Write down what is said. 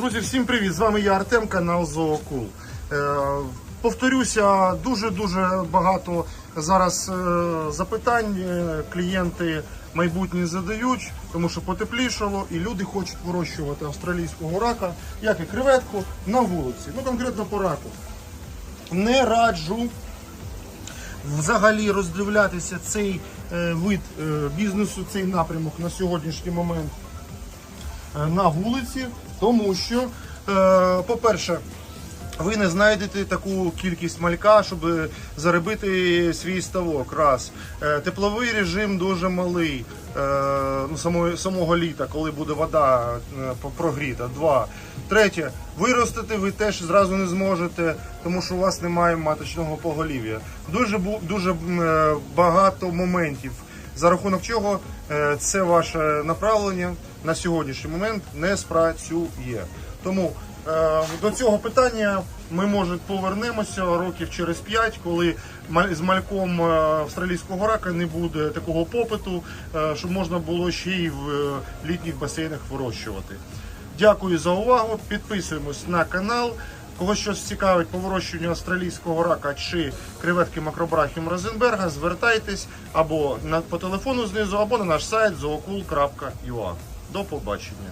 Друзі, всім привіт! З вами я Артем, канал Зоокул. Е, повторюся, дуже-дуже багато зараз е, запитань е, клієнти майбутні задають, тому що потеплішало і люди хочуть вирощувати австралійського рака, як і креветку, на вулиці. Ну конкретно по раку. Не раджу взагалі роздивлятися цей вид бізнесу, цей напрямок на сьогоднішній момент на вулиці, тому що, е, по-перше, ви не знайдете таку кількість малька, щоб заробити свій ставок. Раз. Е, Тепловий режим дуже малий е, ну, самої, самого літа, коли буде вода прогріта. Два. Третє. Виростити ви теж зразу не зможете, тому що у вас немає маточного поголів'я. Дуже, дуже багато моментів за рахунок чого е, це ваше направлення на сьогоднішній момент не спрацює. Тому е, до цього питання ми може повернемося років через 5, коли з мальком е, австралійського рака не буде такого попиту, щоб можна було ще й в літніх басейнах вирощувати. Дякую за увагу. Підписуємось на канал. Кого щось цікавить по вирощуванню австралійського рака чи креветки макробрахіум Розенберга, звертайтесь або на, по телефону знизу, або на наш сайт zookul.ua. До побачення.